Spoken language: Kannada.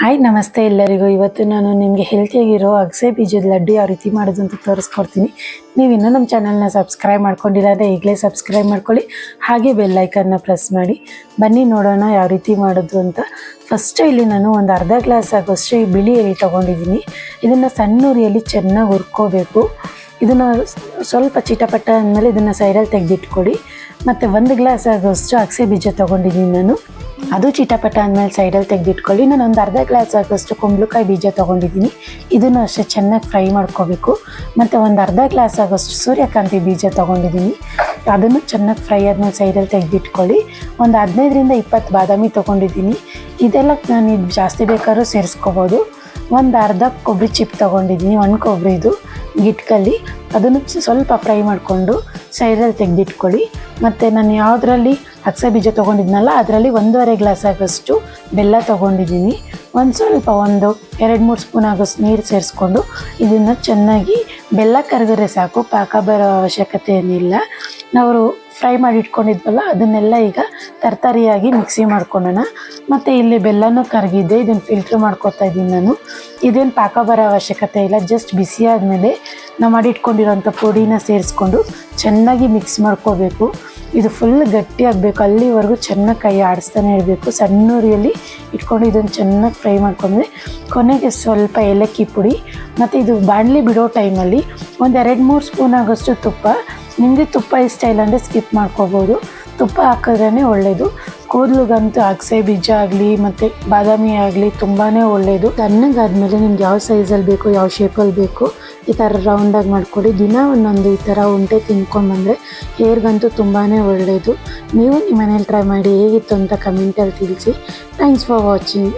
ಹಾಯ್, ನಮಸ್ತೆ ಎಲ್ಲರಿಗೂ. ಇವತ್ತು ನಾನು ನಿಮಗೆ ಹೆಲ್ತಿಯಾಗಿರೋ ಅಗಸೆ ಬೀಜದ ಲಡ್ಡು ಯಾವ ರೀತಿ ಮಾಡೋದು ಅಂತ ತೋರಿಸ್ಕೊಡ್ತೀನಿ. ನೀವು ಇನ್ನೂ ನಮ್ಮ ಚಾನಲ್ನ ಸಬ್ಸ್ಕ್ರೈಬ್ ಮಾಡ್ಕೊಂಡಿಲ್ಲ ಅಂದರೆ ಈಗಲೇ ಸಬ್ಸ್ಕ್ರೈಬ್ ಮಾಡ್ಕೊಳ್ಳಿ. ಹಾಗೆ ಬೆಲ್ಲೈಕನ್ನ ಪ್ರೆಸ್ ಮಾಡಿ. ಬನ್ನಿ, ನೋಡೋಣ ಯಾವ ರೀತಿ ಮಾಡೋದು ಅಂತ. ಫಸ್ಟ್ ಇಲ್ಲಿ ನಾನು ಒಂದು ಅರ್ಧ ಗ್ಲಾಸ್ ಆಗೋಷ್ಟು ಬಿಳಿ ಎಲೆ ತೊಗೊಂಡಿದ್ದೀನಿ. ಇದನ್ನು ಸಣ್ಣ ಉರಿಯಲ್ಲಿ ಚೆನ್ನಾಗಿ ಹುರ್ಕೋಬೇಕು. ಇದನ್ನು ಸ್ವಲ್ಪ ಚಿಟಪಟ್ಟ ಅಂದಮೇಲೆ ಇದನ್ನು ಸೈಡಲ್ಲಿ ತೆಗೆದಿಟ್ಕೊಳ್ಳಿ. ಮತ್ತು ಒಂದು ಗ್ಲಾಸ್ ಆಗೋಷ್ಟು ಅಗಸೆ ಬೀಜ ತೊಗೊಂಡಿದ್ದೀನಿ ನಾನು. ಅದು ಚಿಟಪಟ ಅಂದಮೇಲೆ ಸೈಡಲ್ಲಿ ತೆಗೆದಿಟ್ಕೊಳ್ಳಿ. ನಾನು ಒಂದು ಅರ್ಧ ಗ್ಲಾಸ್ ಆಗೋಷ್ಟು ಕುಂಬಳಕಾಯಿ ಬೀಜ ತೊಗೊಂಡಿದ್ದೀನಿ. ಇದನ್ನು ಅಷ್ಟೇ ಚೆನ್ನಾಗಿ ಫ್ರೈ ಮಾಡ್ಕೋಬೇಕು. ಮತ್ತು ಒಂದು ಅರ್ಧ ಗ್ಲಾಸ್ ಆಗೋಷ್ಟು ಸೂರ್ಯಕಾಂತಿ ಬೀಜ ತೊಗೊಂಡಿದ್ದೀನಿ. ಅದನ್ನು ಚೆನ್ನಾಗಿ ಫ್ರೈ ಆದಮೇಲೆ ಸೈಡಲ್ಲಿ ತೆಗೆದಿಟ್ಕೊಳ್ಳಿ. ಒಂದು ಹದಿನೈದರಿಂದ ಇಪ್ಪತ್ತು ಬಾದಾಮಿ ತೊಗೊಂಡಿದ್ದೀನಿ. ಇದೆಲ್ಲ ನಾನು ಇದು ಜಾಸ್ತಿ ಬೇಕಾದ್ರೂ ಸೇರಿಸ್ಕೋಬೋದು. ಒಂದು ಅರ್ಧ ಕೊಬ್ಬರಿ ಚಿಪ್ ತೊಗೊಂಡಿದ್ದೀನಿ. ಒಂದು ಕೊಬ್ಬರಿ ಇದು. ಗಿಟ್ಕಲ್ಲಿ ಅದನ್ನು ಸ್ವಲ್ಪ ಫ್ರೈ ಮಾಡಿಕೊಂಡು ಸೈಡಲ್ಲಿ ತೆಗೆದಿಟ್ಕೊಳ್ಳಿ. ಮತ್ತು ನಾನು ಯಾವುದ್ರಲ್ಲಿ ಅಗಸೆ ಬೀಜ ತೊಗೊಂಡಿದ್ನಲ್ಲ, ಅದರಲ್ಲಿ ಒಂದೂವರೆ ಗ್ಲಾಸ್ ಆಗೋಷ್ಟು ಬೆಲ್ಲ ತೊಗೊಂಡಿದ್ದೀನಿ. ಒಂದು ಸ್ವಲ್ಪ ಒಂದು ಎರಡು ಮೂರು ಸ್ಪೂನ್ ಆಗೋಷ್ಟು ನೀರು ಸೇರಿಸ್ಕೊಂಡು ಇದನ್ನು ಚೆನ್ನಾಗಿ ಬೆಲ್ಲ ಕರಗರೆ ಸಾಕು, ಪಾಕ ಬರೋ ಅವಶ್ಯಕತೆ ಏನಿಲ್ಲ. ನಾವು ಫ್ರೈ ಮಾಡಿ ಇಟ್ಕೊಂಡಿದ್ವಲ್ಲ ಅದನ್ನೆಲ್ಲ ಈಗ ತರತರಿಯಾಗಿ ಮಿಕ್ಸಿ ಮಾಡ್ಕೊಳ್ಳೋಣ ಮತ್ತು ಇಲ್ಲಿ ಬೆಲ್ಲನೂ ಕರಗಿದ್ದೆ ಇದನ್ನು ಫಿಲ್ಟ್ರ್ ಮಾಡ್ಕೊತಾ ಇದ್ದೀನಿ ನಾನು. ಇದೇನು ಪಾಕ ಬರೋ ಅವಶ್ಯಕತೆ ಇಲ್ಲ ಜಸ್ಟ್ ಬಿಸಿ ಆದಮೇಲೆ ನಾವು ಮಾಡಿಟ್ಕೊಂಡಿರೋಂಥ ಪುಡಿನ ಸೇರಿಸ್ಕೊಂಡು ಚೆನ್ನಾಗಿ ಮಿಕ್ಸ್ ಮಾಡ್ಕೋಬೇಕು. ಇದು ಫುಲ್ ಗಟ್ಟಿ ಆಗಬೇಕು, ಅಲ್ಲಿವರೆಗೂ ಚೆನ್ನಾಗಿ ಕೈ ಆಡಿಸ್ತಾನೆ ಇರಬೇಕು. ಸಣ್ಣ ಉರಿಯಲ್ಲಿ ಇಟ್ಕೊಂಡು ಇದನ್ನು ಚೆನ್ನಾಗಿ ಫ್ರೈ ಮಾಡ್ಕೊಂಡ್ರೆ ಕೊನೆಗೆ ಸ್ವಲ್ಪ ಏಲಕ್ಕಿ ಪುಡಿ, ಮತ್ತು ಇದು ಬಾಣಲಿ ಬಿಡೋ ಟೈಮಲ್ಲಿ ಒಂದು ಎರಡು ಮೂರು ಸ್ಪೂನ್ ಆಗೋಷ್ಟು ತುಪ್ಪ ನಿಮಗೆ ತುಪ್ಪ ಇಷ್ಟ ಇಲ್ಲ ಅಂದರೆ ಸ್ಕಿಪ್ ಮಾಡ್ಕೋಬೋದು. ತುಪ್ಪ ಹಾಕಿದ್ರೇ ಒಳ್ಳೆಯದು ಕೂದಲುಗಂತೂ ಅಗಸೆ ಬೀಜ ಆಗಲಿ, ಮತ್ತು ಬಾದಾಮಿ ಆಗಲಿ ತುಂಬಾ ಒಳ್ಳೆಯದು ತಣ್ಣಗಾದ್ಮೇಲೆ ನಿಮ್ಗೆ ಯಾವ ಸೈಜಲ್ಲಿ ಬೇಕು, ಯಾವ ಶೇಪಲ್ಲಿ ಬೇಕು, ಈ ಥರ ರೌಂಡಾಗಿ ಮಾಡ್ಕೊಳ್ಳಿ. ದಿನ ಒಂದೊಂದು ಈ ಥರ ಉಂಟೆ ತಿನ್ಕೊಂಡು ಬಂದರೆ ಹೇರ್ಗಂತೂ ತುಂಬಾ ಒಳ್ಳೆಯದು ನೀವು ನಿಮ್ಮ ಮನೇಲಿ ಟ್ರೈ ಮಾಡಿ, ಹೇಗಿತ್ತು ಅಂತ ಕಮೆಂಟಲ್ಲಿ ತಿಳಿಸಿ. Thanks for watching